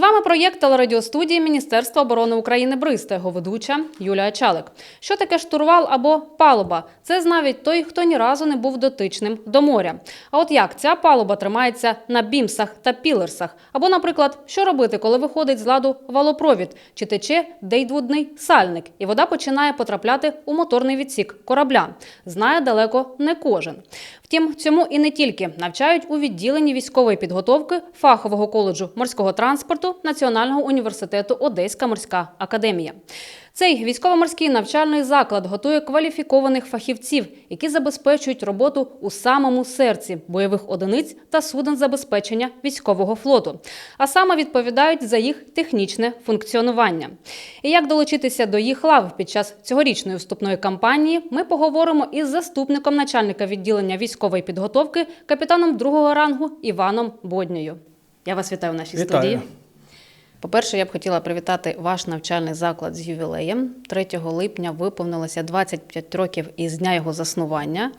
вами проєкт телерадіостудії Міністерства оборони України Бриз його ведуча Юлія Чалик. Що таке штурвал або палуба? Це знавить той, хто ні разу не був дотичним до моря. А от як ця палуба тримається на бімсах та пілерсах? Або, наприклад, що робити, коли виходить з ладу валопровід чи тече дейдвудний сальник, і вода починає потрапляти у моторний відсік корабля? Знає далеко не кожен. Втім, цьому і не тільки навчають у відділенні військової підготовки фахового коледжу морського транспорту Національного університету Одеська морська академія. Цей військово-морський навчальний заклад готує кваліфікованих фахівців, які забезпечують роботу у самому серці бойових одиниць та суден забезпечення військового флоту, а саме відповідають за їх технічне функціонування. І як долучитися до їх лав під час цьогорічної вступної кампанії, ми поговоримо із заступником начальника відділення військової підготовки, капітаном другого рангу Іваном Бодньою. Я вас вітаю в нашій Вітаю. студії. По-перше, я б хотіла привітати ваш навчальний заклад з ювілеєм. 3 липня виповнилося 25 років із дня його заснування.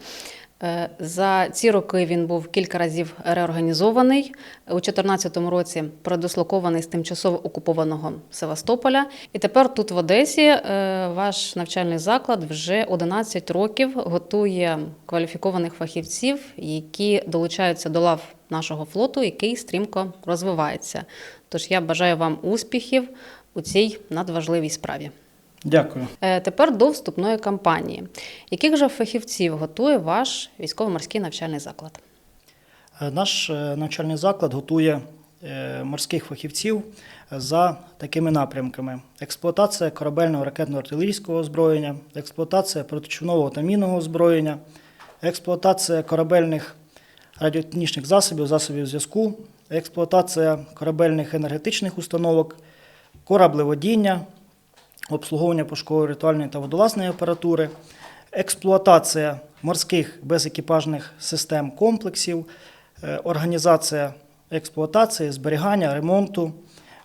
Е, За ці роки він був кілька разів реорганізований. У 2014 році передислокований з тимчасово окупованого Севастополя. І тепер тут в Одесі е, ваш навчальний заклад вже 11 років готує кваліфікованих фахівців, які долучаються до лав нашого флоту, який стрімко розвивається. Тож я бажаю вам успіхів у цій надважливій справі. Дякую. Е, Тепер до вступної кампанії. Яких же фахівців готує ваш військово-морський навчальний заклад? Е, Наш е, навчальний заклад готує морських фахівців за такими напрямками: експлуатація корабельного ракетно-артилерійського озброєння, експлуатація протичовного та мінного озброєння, експлуатація корабельних радіотехнічних засобів, засобів зв'язку, експлуатація корабельних енергетичних установок, кораблеводіння, обслуговування пошукової ритуальної та водолазної апаратури, експлуатація морських безекіпажних систем комплексів, е, організація експлуатації, зберігання, ремонту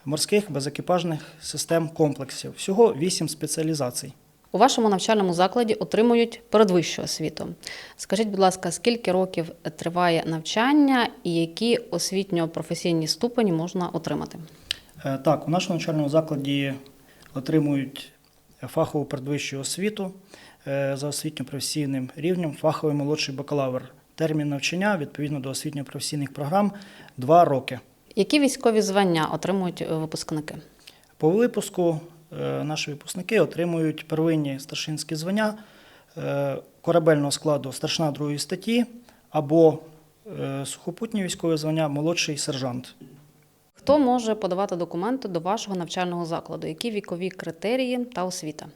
морських безекіпажних систем комплексів. Всього вісім спеціалізацій. У вашому навчальному закладі отримують передвищу освіту. Скажіть, будь ласка, скільки років триває навчання і які освітньо-професійні ступені можна отримати? Е, Так, у нашому навчальному закладі отримують фахову передвищу освіту е, за освітньо-професійним рівнем, фаховий молодший бакалавр. Термін навчання відповідно до освітньо-професійних програм 2 роки. Які військові звання отримують е, випускники? По випуску наші випускники отримують первинні старшинські звання е, корабельного складу старшина другої статті або е, сухопутні військові звання молодший сержант. Хто може подавати документи до вашого навчального закладу? Які вікові критерії та освіта?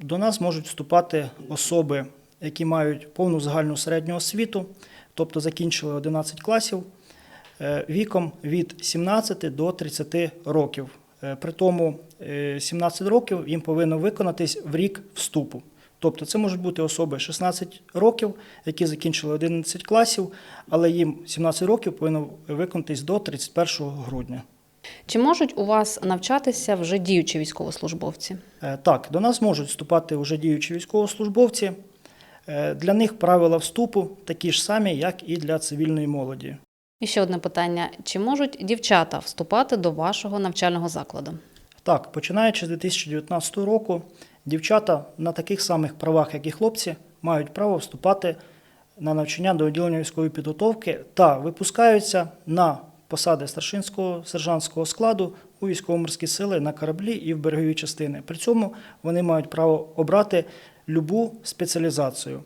До нас можуть вступати особи, які мають повну загальну середню освіту, тобто закінчили 11 класів е, віком від 17 до 30 років. Е, При тому е, 17 років їм повинно виконатись в рік вступу. Тобто це можуть бути особи 16 років, які закінчили 11 класів, але їм 17 років повинно виконатись до 31 грудня. Чи можуть у вас навчатися вже діючі військовослужбовці? Е, Так, до нас можуть вступати вже діючі військовослужбовці. Е, Для них правила вступу такі ж самі, як і для цивільної молоді. І ще одне питання: чи можуть дівчата вступати до вашого навчального закладу? Так, починаючи з 2019 року, дівчата на таких самих правах, як і хлопці, мають право вступати на навчання до відділення військової підготовки та випускаються на посади старшинського сержантського складу у військово-морські сили на кораблі і в берегові частини. При цьому вони мають право обрати любу спеціалізацію,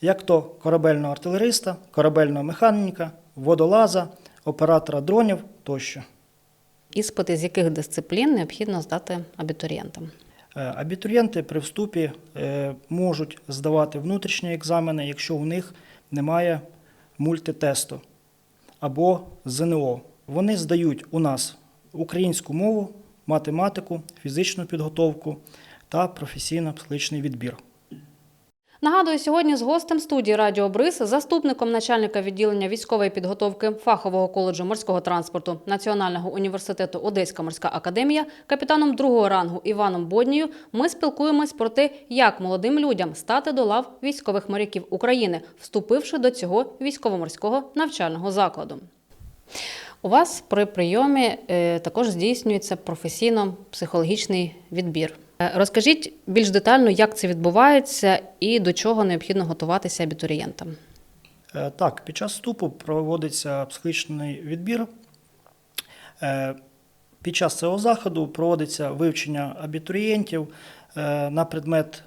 як то корабельного артилериста, корабельного механіка, водолаза, оператора дронів тощо. Іспити з яких дисциплін необхідно здати абітурієнтам? Е, Абітурієнти при вступі е, можуть здавати внутрішні екзамени, якщо у них немає мультитесту або ЗНО. Вони здають у нас українську мову, математику, фізичну підготовку та професійно-психологічний відбір. Нагадую, сьогодні з гостем студії Радіо Бриз, заступником начальника відділення військової підготовки фахового коледжу морського транспорту Національного університету Одеська морська академія, капітаном другого рангу Іваном Боднією, ми спілкуємось про те, як молодим людям стати до лав військових моряків України, вступивши до цього військово-морського навчального закладу. У вас при прийомі е, також здійснюється професійно-психологічний відбір. Е, Розкажіть більш детально, як це відбувається і до чого необхідно готуватися абітурієнтам. Е, Так, під час вступу проводиться психологічний відбір. Е, Під час цього заходу проводиться вивчення абітурієнтів на предмет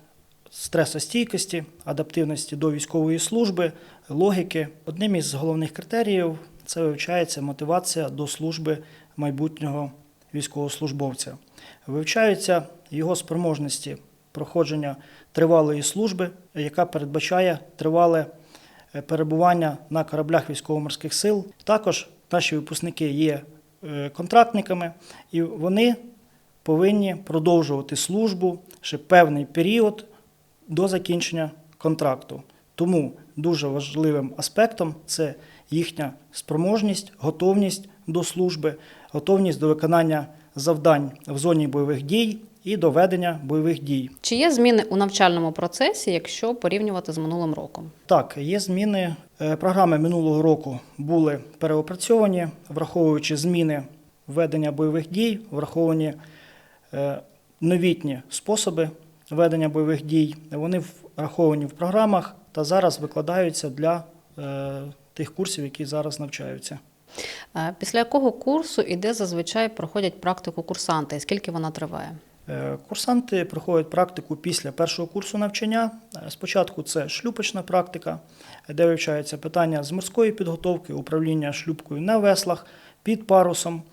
стресостійкості, адаптивності до військової служби, логіки. Одним із головних критеріїв це вивчається мотивація до служби майбутнього військовослужбовця. Вивчаються його спроможності проходження тривалої служби, яка передбачає тривале е, перебування на кораблях військово-морських сил. Також наші випускники є е, контрактниками, і вони повинні продовжувати службу ще певний період до закінчення контракту. Тому дуже важливим аспектом це їхня спроможність, готовність до служби, готовність до виконання завдань в зоні бойових дій і до ведення бойових дій. Чи є зміни у навчальному процесі, якщо порівнювати з минулим роком? Так, є зміни. Е, Програми минулого року були переопрацьовані, враховуючи зміни ведення бойових дій, враховані е, новітні способи ведення бойових дій. Вони враховані в програмах та зараз викладаються для е, тих курсів, які зараз навчаються. Е, Після якого курсу і де зазвичай проходять практику курсанти, і скільки вона триває? Е, Курсанти проходять практику після першого курсу навчання. Е, Спочатку це шлюпочна практика, де вивчаються питання з морської підготовки, управління шлюпкою на веслах, під парусом.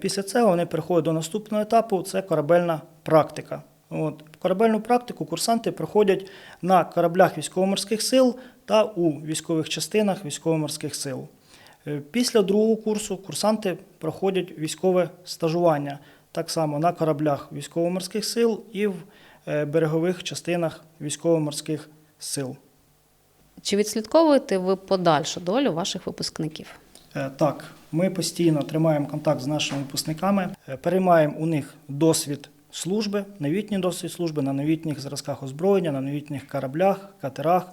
Після цього вони переходять до наступного етапу це корабельна практика. От. Корабельну практику курсанти проходять на кораблях військово-морських сил та у військових частинах військово-морських сил. Е, Після другого курсу курсанти проходять військове стажування так само на кораблях військово-морських сил і в е, берегових частинах військово-морських сил. Чи відслідковуєте ви подальшу долю ваших випускників? Е, Так, ми постійно тримаємо контакт з нашими випускниками, переймаємо у них досвід служби, новітній досвід служби на новітніх зразках озброєння, на новітніх кораблях, катерах.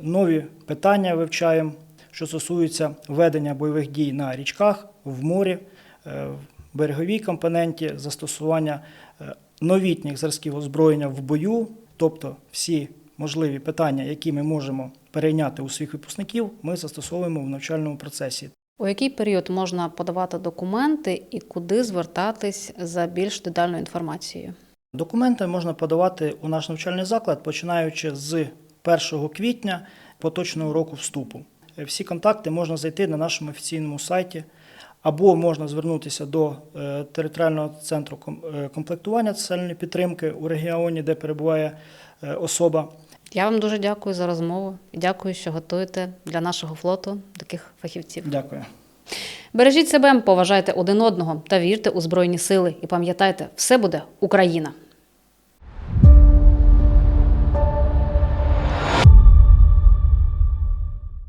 Нові питання вивчаємо, що стосуються ведення бойових дій на річках, в морі, е, в береговій компоненті, застосування е, новітніх зразків озброєння в бою, тобто всі можливі питання, які ми можемо перейняти у своїх випускників, ми застосовуємо в навчальному процесі. У який період можна подавати документи і куди звертатись за більш детальною інформацією? Документи можна подавати у наш навчальний заклад, починаючи з 1 квітня поточного року вступу. Всі контакти можна знайти на нашому офіційному сайті, або можна звернутися до е, територіального центру е, комплектування соціальної підтримки у регіоні, де перебуває е, особа. Я вам дуже дякую за розмову і дякую, що готуєте для нашого флоту таких фахівців. Дякую. Бережіть себе, поважайте один одного та вірте у збройні сили. І пам'ятайте, все буде Україна.